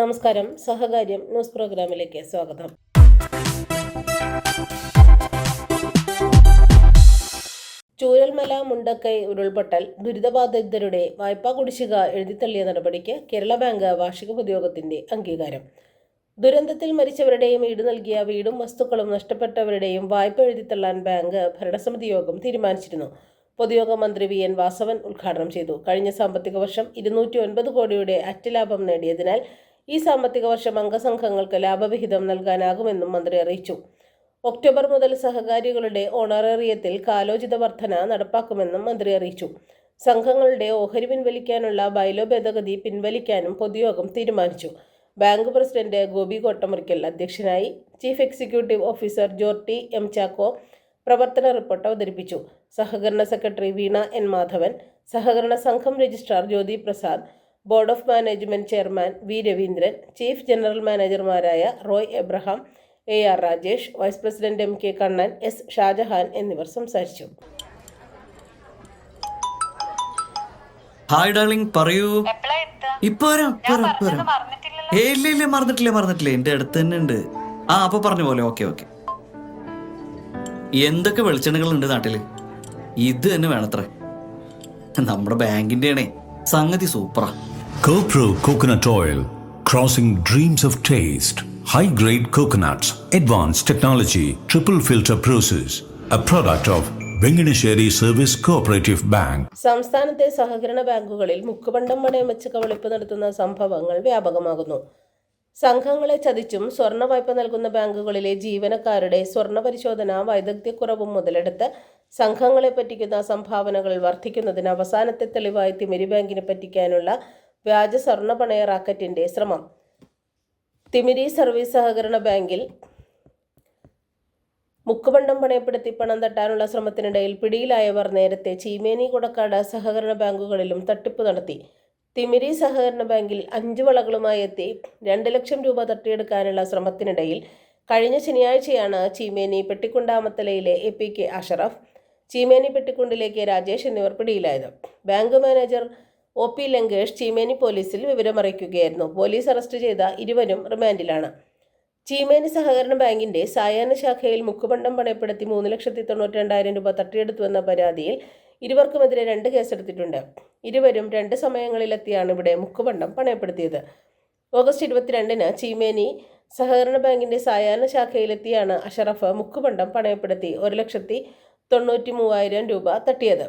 നമസ്കാരം. സഹകാര്യം ന്യൂസ് പ്രോഗ്രാമിലേക്ക് സ്വാഗതം. ചൂരൽമല മുണ്ടക്കൈ ഉരുൾപൊട്ടൽ ദുരിതബാധിതരുടെ വായ്പാ കുടിശ്ശിക എഴുതിത്തള്ളിയ നടപടിക്ക് കേരള ബാങ്ക് വാർഷിക പൊതുയോഗത്തിന്റെ അംഗീകാരം. ദുരന്തത്തിൽ മരിച്ചവരുടെയും ഈട് നൽകിയ വീടും വസ്തുക്കളും നഷ്ടപ്പെട്ടവരുടെയും വായ്പ എഴുതിത്തള്ളാൻ ബാങ്ക് ഭരണസമിതി യോഗം തീരുമാനിച്ചിരുന്നു. പൊതുയോഗ മന്ത്രി വി. എൻ. വാസവൻ ഉദ്ഘാടനം ചെയ്തു. കഴിഞ്ഞ സാമ്പത്തിക വർഷം ഇരുന്നൂറ്റി ഒൻപത് കോടിയുടെ അറ്റലാഭം നേടിയതിനാൽ ഈ സാമ്പത്തിക വർഷം അംഗസംഘങ്ങൾക്ക് ലാഭവിഹിതം നൽകാനാകുമെന്നും മന്ത്രി അറിയിച്ചു. ഒക്ടോബർ മുതൽ സഹകാരികളുടെ ഓണറേറിയത്തിൽ കാലോചിത വർധന നടപ്പാക്കുമെന്നും മന്ത്രി അറിയിച്ചു. സംഘങ്ങളുടെ ഓഹരി പിൻവലിക്കാനുള്ള ബൈലോ ഭേദഗതി പിൻവലിക്കാനും പൊതുയോഗം തീരുമാനിച്ചു. ബാങ്ക് പ്രസിഡന്റ് ഗോപി കോട്ടമുറിക്കൽ അധ്യക്ഷനായി chief executive officer Jorty M Chacko പ്രവർത്തന റിപ്പോർട്ട് അവതരിപ്പിച്ചു. സഹകരണ സെക്രട്ടറി വീണ എൻ മാധവൻ സഹകരണ സംഘം registrar Jyothi Prasad board of management chairman V Raveendran chief general മാനേജർമാരായ Roy Abraham A R Rajesh vice president M K Kannan S Shajahan എന്നിവർ സംസാരിച്ചു. Hi darling പറയൂ? ഇപ്പൊ വരാം ഏ ഇല്ല ഇല്ല മറന്നിട്ടില്ല മറന്നിട്ടില്ല. എന്റെ അടുത്ത് തന്നെ ഉണ്ട്. ആ അപ്പൊ പറഞ്ഞ പോലെ ഓക്കെ ഓക്കെ. എന്തൊക്കെ വെളിച്ചെണ്ണകൾ ഉണ്ട് നാട്ടിൽ? ഇത് തന്നെ വേണത്രേ. നമ്മുടെ ബാങ്കിന്റെ ആണേ സംഗതി സൂപ്പറാ. CoPro Coconut Oil, crossing dreams of taste. High grade coconuts, advanced technology, triple filter process. A product of Vengadesheri service cooperative bank സംസ്ഥാനത്തെ സഹകരണ ബാങ്കുകളിൽ മുക്കുപണ്ടം പണയം വെച്ച് കവളിപ്പ് നടത്തുന്ന സംഭവങ്ങൾ വ്യാപകമാകുന്നു സംഘങ്ങളെ ചതിച്ചും സ്വർണ വായ്പ നൽകുന്ന ബാങ്കുകളിലെ ജീവനക്കാരുടെ സ്വർണ പരിശോധന വൈദഗ്ധ്യക്കുറവും മുതലെടുത്ത് സംഘങ്ങളെ പറ്റിക്കുന്ന സംഭാവനകൾ വർദ്ധിക്കുന്നതിന് അവസാനത്തെ തെളിവായി തിമിരി ബാങ്കിനെ പറ്റിക്കാനുള്ള വ്യാജ സ്വർണ പണയ റാക്കറ്റിന്റെ ശ്രമം. തിമിരി സർവീസ് സഹകരണ ബാങ്കിൽ മുക്കുപണ്ടം പണയപ്പെടുത്തി പണം തട്ടാനുള്ള ശ്രമത്തിനിടയിൽ പിടിയിലായവർ നേരത്തെ ചീമേനി കുടക്കാട് സഹകരണ ബാങ്കുകളിലും തട്ടിപ്പ് നടത്തി. തിമിരി സഹകരണ ബാങ്കിൽ അഞ്ച് വളകളുമായി എത്തി രണ്ട് ലക്ഷം രൂപ തട്ടിയെടുക്കാനുള്ള ശ്രമത്തിനിടയിൽ കഴിഞ്ഞ ശനിയാഴ്ചയാണ് Cheemeni പെട്ടിക്കുണ്ടാമത്തലയിലെ A P K Ashraf Cheemeni പെട്ടിക്കുണ്ടിലേക്ക് Rajesh എന്നിവർ പിടിയിലായത്. Bank manager O P Lankesh Cheemeni പോലീസിൽ വിവരമറിയിക്കുകയായിരുന്നു പോലീസ് അറസ്റ്റ് ചെയ്ത ഇരുവരും റിമാൻഡിലാണ്. ചീമേനി സഹകരണ ബാങ്കിന്റെ സായാഹ്ന ശാഖയിൽ മുക്കുപണ്ടം പണയപ്പെടുത്തി മൂന്ന് ലക്ഷത്തി തൊണ്ണൂറ്റി രണ്ടായിരം രൂപ തട്ടിയെടുത്തുവെന്ന പരാതിയിൽ ഇരുവർക്കുമെതിരെ രണ്ട് കേസെടുത്തിട്ടുണ്ട്. ഇരുവരും രണ്ട് സമയങ്ങളിലെത്തിയാണ് ഇവിടെ മുക്കുപണ്ടം പണയപ്പെടുത്തിയത്. ഓഗസ്റ്റ് ഇരുപത്തിരണ്ടിന് ചീമേനി സഹകരണ ബാങ്കിന്റെ സായാഹ്ന ശാഖയിലെത്തിയാണ് അഷറഫ് മുക്കുപണ്ടം പണയപ്പെടുത്തി ഒരു ലക്ഷത്തി തൊണ്ണൂറ്റി മൂവായിരം രൂപ തട്ടിയത്.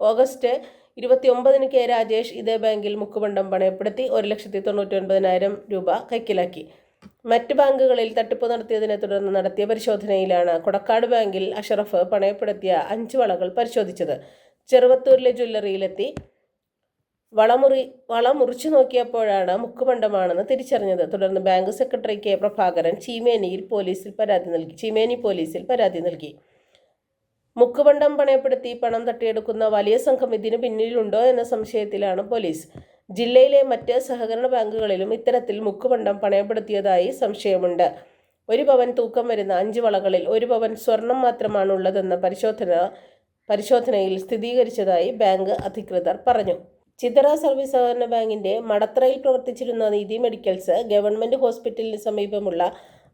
ഓഗസ്റ്റ് ഇരുപത്തി ഒമ്പതിന് കെ രാജേഷ് ഇതേ ബാങ്കിൽ മുക്കുപണ്ടം പണയപ്പെടുത്തി ഒരു ലക്ഷത്തി തൊണ്ണൂറ്റി ഒൻപതിനായിരം രൂപ കൈക്കലാക്കി. മറ്റ് ബാങ്കുകളിൽ തട്ടിപ്പ് നടത്തിയതിനെ തുടർന്ന് നടത്തിയ പരിശോധനയിലാണ് കൊടക്കാട് ബാങ്കിൽ അഷറഫ് പണയപ്പെടുത്തിയ അഞ്ച് വളകൾ പരിശോധിച്ചത്. ചെറുവത്തൂരിലെ ജ്വല്ലറിയിലെത്തി വളമുറി വള മുറിച്ചു നോക്കിയപ്പോഴാണ് മുക്കുപണ്ടമാണെന്ന് തിരിച്ചറിഞ്ഞത്. തുടർന്ന് ബാങ്ക് സെക്രട്ടറി കെ പ്രഭാകരൻ ചീമേനിയിൽ പോലീസിൽ പരാതി നൽകി ചീമേനി പോലീസിൽ പരാതി നൽകി. മുക്കുപണ്ടം പണയപ്പെടുത്തി പണം തട്ടിയെടുക്കുന്ന വലിയ സംഘം ഇതിന് പിന്നിലുണ്ടോ എന്ന സംശയത്തിലാണ് പോലീസ്. ജില്ലയിലെ മറ്റ് സഹകരണ ബാങ്കുകളിലും ഇത്തരത്തിൽ മുക്കുപണ്ടം പണയപ്പെടുത്തിയതായി സംശയമുണ്ട്. ഒരു പവൻ തൂക്കം വരുന്ന അഞ്ച് വളകളിൽ ഒരു പവൻ സ്വർണം മാത്രമാണ് ഉള്ളതെന്ന പരിശോധന പരിശോധനയിൽ സ്ഥിരീകരിച്ചതായി ബാങ്ക് അധികൃതർ പറഞ്ഞു. ചിതറ സർവീസ് സഹകരണ ബാങ്കിന്റെ മടത്രയിൽ പ്രവർത്തിച്ചിരുന്ന നീതി മെഡിക്കൽസ് ഗവൺമെന്റ് ഹോസ്പിറ്റലിന് സമീപമുള്ള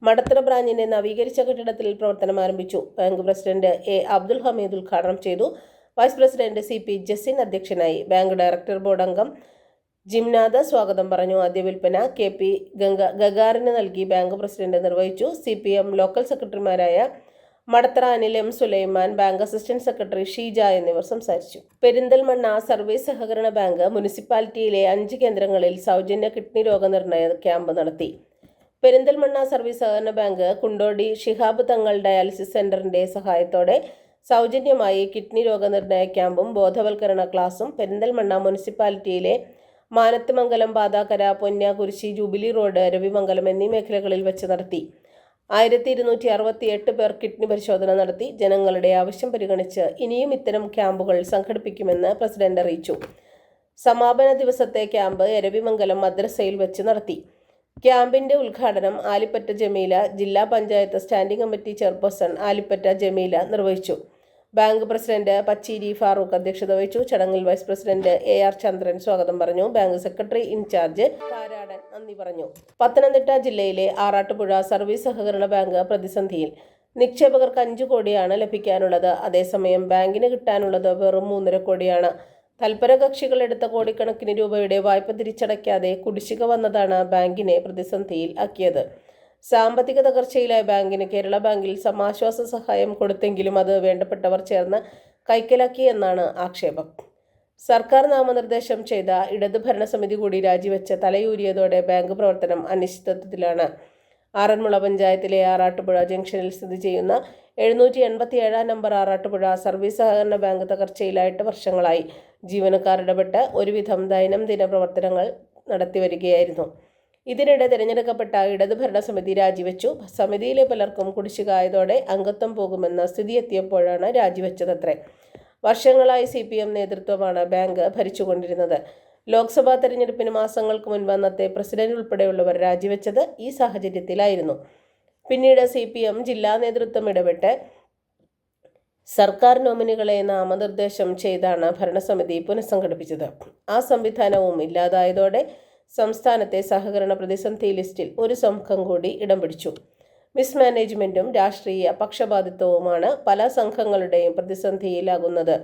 മടത്തറ ബ്രാഞ്ചിന്റെ നവീകരിച്ച കെട്ടിടത്തിൽ പ്രവർത്തനം ആരംഭിച്ചു. Bank president A. Abdul Hameed ഉദ്ഘാടനം ചെയ്തു. Vice president C. P. Jasin അധ്യക്ഷനായി. ബാങ്ക് ഡയറക്ടർ ബോർഡ് അംഗം ജിംനാഥ് സ്വാഗതം പറഞ്ഞു. ആദ്യ വിൽപ്പന കെ. പി. ഗംഗ ഗഗാറിന് നൽകി. ബാങ്ക് പ്രസിഡന്റ് നിർവഹിച്ചു. സി. പി. എം ലോക്കൽ സെക്രട്ടറിമാരായ Madathara Anil M. Sulaiman bank assistant secretary Sheeja എന്നിവർ സംസാരിച്ചു. പെരിന്തൽമണ്ണ സർവീസ് സഹകരണ ബാങ്ക് മുനിസിപ്പാലിറ്റിയിലെ അഞ്ച് കേന്ദ്രങ്ങളിൽ സൗജന്യ കിഡ്നി രോഗനിർണയ ക്യാമ്പ് നടത്തി. പെരിന്തൽമണ്ണ സർവീസ് സഹകരണ ബാങ്ക് കുണ്ടോടി ഷിഹാബ് തങ്ങൾ ഡയാലിസിസ് സെന്ററിന്റെ സഹായത്തോടെ സൗജന്യമായി കിഡ്നി രോഗനിർണയ ക്യാമ്പും ബോധവൽക്കരണ ക്ലാസും പെരിന്തൽമണ്ണ മുനിസിപ്പാലിറ്റിയിലെ മാനത്തുമംഗലം പാതാക്കര പൊന്നാകുരിശി ജൂബിലി റോഡ് രവിമംഗലം എന്നീ മേഖലകളിൽ വെച്ച് നടത്തി. ആയിരത്തി ഇരുന്നൂറ്റി അറുപത്തി എട്ട് പേർ കിഡ്നി പരിശോധന നടത്തി. ജനങ്ങളുടെ ആവശ്യം പരിഗണിച്ച് ഇനിയും ഇത്തരം ക്യാമ്പുകൾ സംഘടിപ്പിക്കുമെന്ന് പ്രസിഡന്റ് അറിയിച്ചു. സമാപന ദിവസത്തെ ക്യാമ്പ് എരവിമംഗലം മദ്രസയിൽ വെച്ച് നടത്തി. ക്യാമ്പിന്റെ ഉദ്ഘാടനം ആലിപ്പറ്റ ജമീല ജില്ലാ panchayat standing committee chairperson Alippatta Jameela നിർവഹിച്ചു. ബാങ്ക് പ്രസിഡന്റ് പച്ചീരി ഫാറൂഖ് അധ്യക്ഷത വഹിച്ചു. ചടങ്ങിൽ vice president A R Chandran സ്വാഗതം പറഞ്ഞു. ബാങ്ക് സെക്രട്ടറി ഇൻചാർജ് കാരാടൻ നന്ദി പറഞ്ഞു. പത്തനംതിട്ട ജില്ലയിലെ ആറാട്ടുപുഴ സർവീസ് സഹകരണ ബാങ്ക് പ്രതിസന്ധിയിൽ നിക്ഷേപകർക്ക് അഞ്ചു കോടിയാണ് ലഭിക്കാനുള്ളത്. അതേസമയം ബാങ്കിന് കിട്ടാനുള്ളത് വെറും മൂന്നര കോടിയാണ്. തൽപര കക്ഷികൾ എടുത്ത കോടിക്കണക്കിന് രൂപയുടെ വായ്പ തിരിച്ചടയ്ക്കാതെ കുടിശ്ശിക വന്നതാണ് ബാങ്കിനെ പ്രതിസന്ധിയിൽ ആക്കിയത്. സാമ്പത്തിക തകർച്ചയിലായ ബാങ്കിന് കേരള ബാങ്കിൽ സമാശ്വാസ സഹായം കൊടുത്തെങ്കിലും അത് വേണ്ടപ്പെട്ടവർ ചേർന്ന് കൈക്കലാക്കി എന്നാണ് ആക്ഷേപം. സർക്കാർ നാമനിർദ്ദേശം ചെയ്ത ഇടതു ഭരണസമിതി കൂടി രാജിവെച്ച് തലയൂരിയതോടെ ബാങ്ക് പ്രവർത്തനം അനിശ്ചിതത്വത്തിലാണ്. ആറന്മുള പഞ്ചായത്തിലെ ആറാട്ടുപുഴ ജംഗ്ഷനിൽ സ്ഥിതി ചെയ്യുന്ന എഴുന്നൂറ്റി എൺപത്തി ഏഴാം നമ്പർ ആറാട്ടുപുഴ സർവീസ് സഹകരണ ബാങ്ക് തകർച്ചയിലായിട്ട് വർഷങ്ങളായി. ജീവനക്കാർ ഇടപെട്ട് ഒരുവിധം ദൈനംദിന പ്രവർത്തനങ്ങൾ നടത്തി വരികയായിരുന്നു. ഇതിനിടെ തിരഞ്ഞെടുക്കപ്പെട്ട ഇടതു ഭരണസമിതി രാജിവെച്ചു. സമിതിയിലെ പലർക്കും കുടിശ്ശികായതോടെ അംഗത്വം പോകുമെന്ന സ്ഥിതി എത്തിയപ്പോഴാണ് രാജിവെച്ചതത്രേ. വർഷങ്ങളായി സി പി എം നേതൃത്വമാണ് ബാങ്ക് ഭരിച്ചുകൊണ്ടിരുന്നത്. ലോക്സഭാ തെരഞ്ഞെടുപ്പിന് മാസങ്ങൾക്ക് മുൻപ് അന്നത്തെ പ്രസിഡന്റ് ഉൾപ്പെടെയുള്ളവർ രാജിവെച്ചത് ഈ സാഹചര്യത്തിലായിരുന്നു. പിന്നീട് സി പി എം ജില്ലാ നേതൃത്വം ഇടപെട്ട് സർക്കാർ നോമിനികളെ നാമനിർദ്ദേശം ചെയ്താണ് ഭരണസമിതി പുനഃസംഘടിപ്പിച്ചത്. ആ സംവിധാനവും ഇല്ലാതായതോടെ സംസ്ഥാനത്തെ സഹകരണ പ്രതിസന്ധി ലിസ്റ്റിൽ ഒരു സംഘം കൂടി ഇടം പിടിച്ചു. മിസ്മാനേജ്മെന്റും രാഷ്ട്രീയ പക്ഷപാതിത്വവുമാണ് പല സംഘങ്ങളുടെയും പ്രതിസന്ധിയിലാകുന്നത്.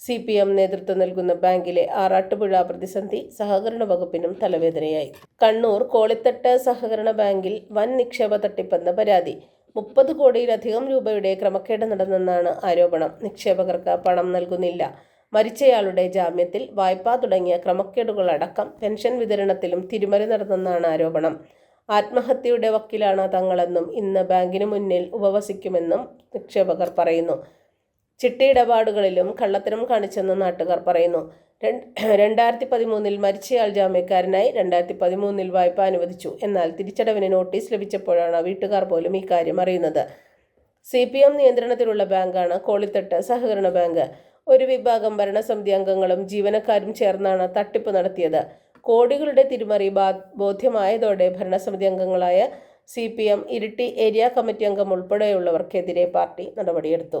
സി പി എം നേതൃത്വം നൽകുന്ന ബാങ്കിലെ ആറാട്ടുപുഴ പ്രതിസന്ധി സഹകരണ വകുപ്പിനും തലവേദനയായി. കണ്ണൂർ കോളിത്തട്ട് സഹകരണ ബാങ്കിൽ വൻ നിക്ഷേപ തട്ടിപ്പെന്ന പരാതി. മുപ്പത് കോടിയിലധികം രൂപയുടെ ക്രമക്കേട് നടന്നെന്നാണ് ആരോപണം. നിക്ഷേപകർക്ക് പണം നൽകുന്നില്ല. മരിച്ചയാളുടെ ജാമ്യത്തിൽ വായ്പ തുടങ്ങിയ ക്രമക്കേടുകളടക്കം പെൻഷൻ വിതരണത്തിലും തിരുമറി നടന്നെന്നാണ് ആരോപണം. ആത്മഹത്യയുടെ വക്കിലാണ് തങ്ങളെന്നും ഇന്ന് ബാങ്കിന് മുന്നിൽ ഉപവസിക്കുമെന്നും നിക്ഷേപകർ പറയുന്നു. ചിട്ടിയിടപാടുകളിലും കള്ളത്തരം കാണിച്ചെന്ന് നാട്ടുകാർ പറയുന്നു. രണ്ട് രണ്ടായിരത്തി പതിമൂന്നിൽ മരിച്ചയാൾ ജാമ്യക്കാരനായി രണ്ടായിരത്തി പതിമൂന്നിൽ വായ്പ അനുവദിച്ചു. എന്നാൽ തിരിച്ചടവിന് നോട്ടീസ് ലഭിച്ചപ്പോഴാണ് വീട്ടുകാർ പോലും ഇക്കാര്യം കാര്യം അറിയുന്നത്. സി പി എം നിയന്ത്രണത്തിലുള്ള ബാങ്കാണ് കോളിത്തട്ട് സഹകരണ ബാങ്ക്. ഒരു വിഭാഗം ഭരണസമിതി അംഗങ്ങളും ജീവനക്കാരും ചേർന്നാണ് തട്ടിപ്പ് നടത്തിയത്. കോടികളുടെ തിരിമറി ബോധ്യമായതോടെ ഭരണസമിതി അംഗങ്ങളായ C P M Iritty area committee അംഗം ഉൾപ്പെടെയുള്ളവർക്കെതിരെ പാർട്ടി നടപടിയെടുത്തു.